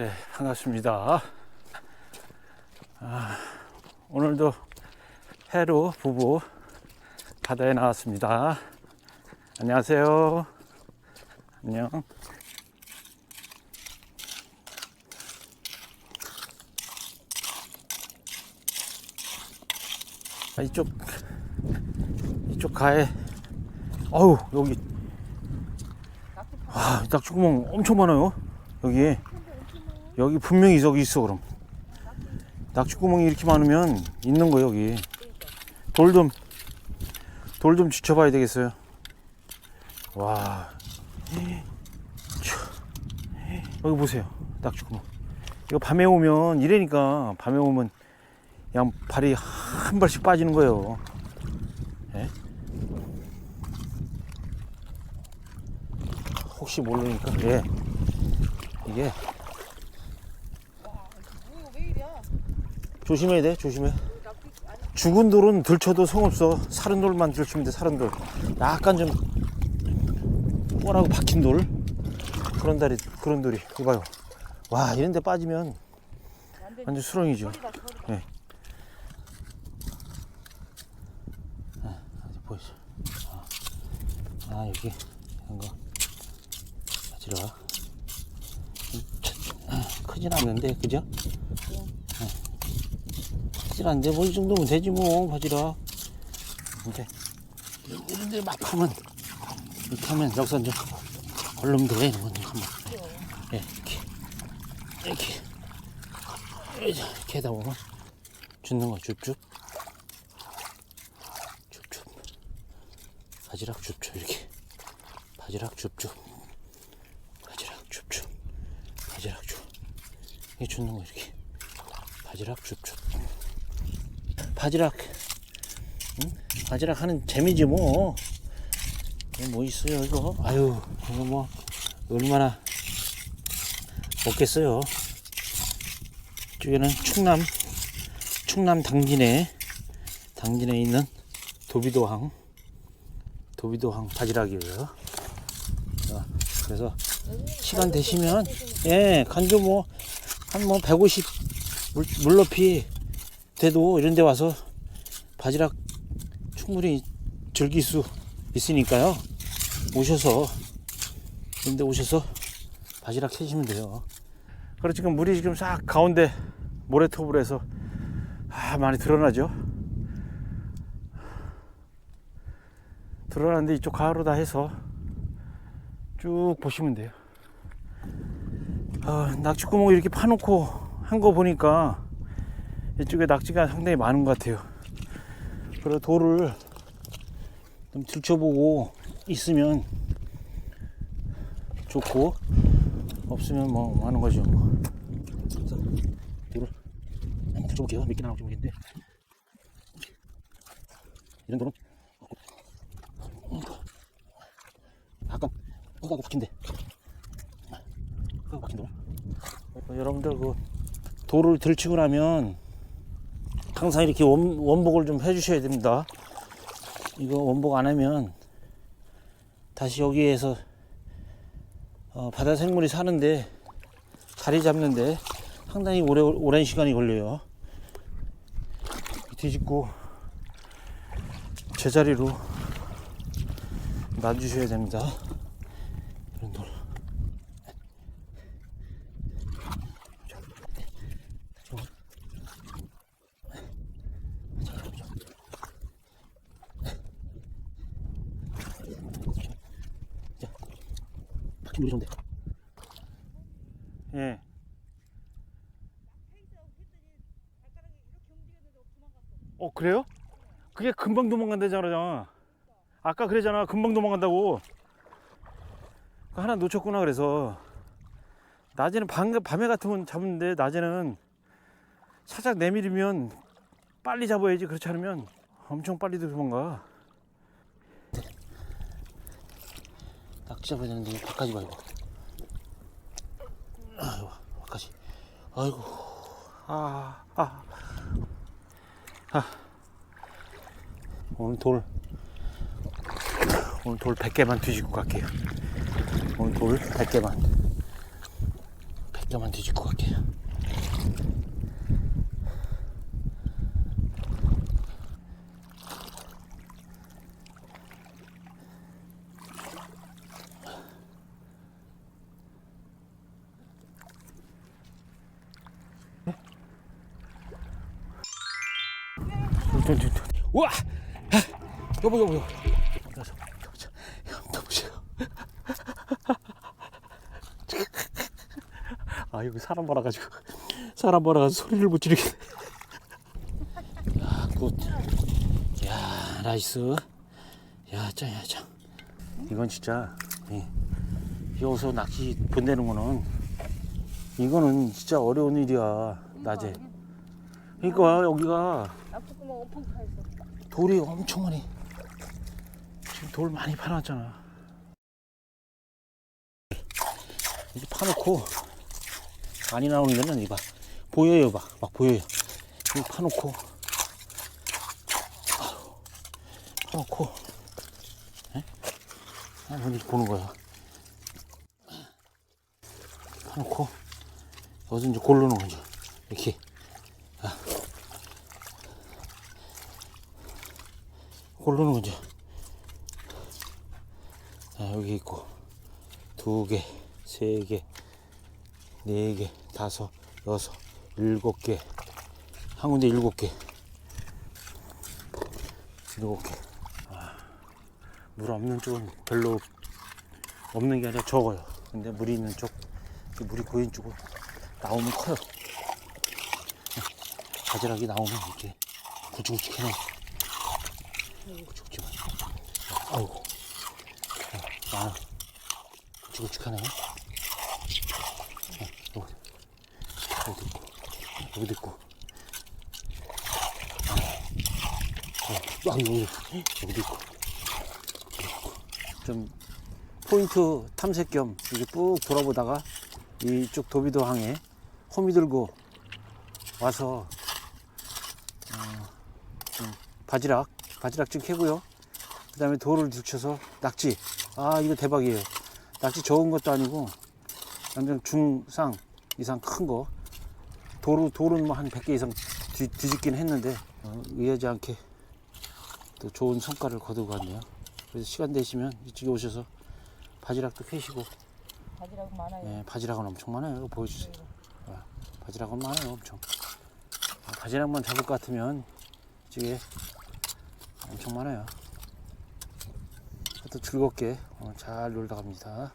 네, 반갑습니다. 아, 오늘도 해로 부부 바다에 나왔습니다. 안녕하세요. 안녕. 아, 이쪽 이쪽 가에 어우 여기 아 낙지구멍 엄청 많아요 여기 여기 분명히 저기 있어 그럼. 낙지구멍이 이렇게 많으면 있는 거예요 여기. 돌 좀 돌 좀 지켜봐야 되겠어요. 와. 여기 보세요 낙지구멍. 이거 밤에 오면 이래니까 밤에 오면 그냥 발이 한 발씩 빠지는 거예요. 예? 혹시 모르니까 예. 이게 왜 이래? 조심해야 돼 조심해. 죽은 돌은 들쳐도 소용없어. 사른 돌만 들치면 돼 사른 돌. 약간 좀 뻔하고 박힌 돌. 그런 다리 그런 돌이. 이봐요. 와 이런 데 빠지면 완전 수렁이죠. 소리가. 네. 어디 보이죠 아, 아 여기. 이런 거. 가지러 크진 않는데 그죠? 네. 크진 않는데 뭐이 정도면 되지 뭐 바지락 이제 이런 데 막 하면 이렇게 하면 여기서 이제 얼른 들어 이런 건 한번 예, 이렇게. 이렇게. 이렇게 하다 보면 줍는 거 줍줍. 줍줍. 바지락 줍줍 이렇게. 바지락 줍줍. 바지락 줍줍. 바지락 줍. 이게 줍는 거 이렇게. 바지락 줍줍 바지락 응? 바지락 하는 재미지 뭐. 이거 뭐 있어요 이거? 아유 이거 뭐 얼마나 먹겠어요. 이쪽에는 충남 충남 당진에 당진에 있는 도비도항 도비도항 바지락이에요. 어, 그래서 시간 되시면 예 간조 뭐한 뭐 150 물, 물높이 돼도 이런 데 와서 바지락 충분히 즐길 수 있으니까요. 오셔서 이런 데 오셔서 바지락 캐시면 돼요. 그리고 지금 물이 지금 싹 가운데 모래톱을해서 아, 많이 드러나죠. 드러나는데 이쪽 가로 다 해서 쭉 보시면 돼요. 아, 낙지구멍 이렇게 파놓고 한 거 보니까 이쪽에 낙지가 상당히 많은 것 같아요. 그리고 돌을 좀 들춰보고 있으면 좋고 없으면 뭐 하는 거죠. 그래서 돌을 한번 들춰볼게요. 몇 개나 나올지 모르겠는데 이런 돌은 약간 흙하고 박힌데 흙하고 박힌 돌. 어, 여러분들 그 돌을 들치고 나면 항상 이렇게 원, 원복을 좀 해주셔야 됩니다. 이거 원복 안 하면 다시 여기에서 어, 바다 생물이 사는데 자리 잡는데 상당히 오래, 오랜 시간이 걸려요. 뒤집고 제자리로 놔주셔야 됩니다. 박힌 물이 좋은데. 예. 어 그래요? 그게 금방 도망간다잖아. 아까 그러잖아. 금방 도망간다고. 그거 하나 놓쳤구나 그래서. 낮에는 밤, 밤에 같으면 잡는데 낮에는 살짝 내밀으면 빨리 잡아야지 그렇지 않으면 엄청 빨리 도망가. 낙지 잡아야 되는데 바까지 봐 이거. 아이고 바까지. 아이고 아 아. 아. 오늘 돌 오늘 돌 100개만 뒤집고 갈게요. 오늘 돌 100개만. 살짝만 뒤집고 갈게요. 우와! 여보 여보 여보. 여보세요 아 이거 사람 몰아가지고. 사람 몰아가지고 소리를 못 지르겠네. 야굿야 나이스. 야 짱이야 짱. 이건 진짜 이, 여기서 낚시 보내는 거는 이거는 진짜 어려운 일이야 낮에. 그러니까 여기가 엄청 타 있어. 돌이 엄청 많이 지금 돌 많이 파놨잖아. 이렇게 파놓고 많이 나오는 데는 이봐. 보여요 봐. 막 보여요. 이거 파놓고. 파놓고. 에? 한번 이렇게 보는 거야. 파놓고. 여기서 이제 고르는 거죠. 이렇게 고르는 거죠. 자, 여기 있고 두 개, 세 개, 네 개, 다섯, 여섯, 일곱 개. 한 군데 일곱 개. 일곱 개. 아, 물 없는 쪽은 별로 없- 없는 게 아니라 적어요. 근데 물이 있는 쪽, 이 물이 고인 쪽은 나오면 커요. 바지락이 나오면 이렇게 굵직굵직 해 요. 죽지 마. 아이고. 아. 어, 여기, 여기도 있고, 여기도 있고. 아, 아, 여기, 여기도 있고. 좀 포인트 탐색 겸 이렇게 쭉 돌아보다가 이쪽 도비도 항에 호미 들고 와서 어, 좀 바지락 바지락 좀 캐고요. 그 다음에 돌을 뒤쳐서 낙지. 아, 이거 대박이에요. 낙지 적은 것도 아니고, 완전 중상 이상 큰 거. 돌은, 돌은 뭐 한 100개 이상 뒤, 뒤집긴 했는데, 어, 의하지 않게 또 좋은 성과를 거두고 왔네요. 그래서 시간 되시면 이쪽에 오셔서 바지락도 캐시고, 바지락 많아요. 예, 바지락은 엄청 많아요. 이거 보여주세요. 아, 바지락은 많아요, 엄청. 아, 바지락만 잡을 것 같으면 이쪽에 엄청 많아요. 또 즐겁게 오늘 잘 놀다 갑니다.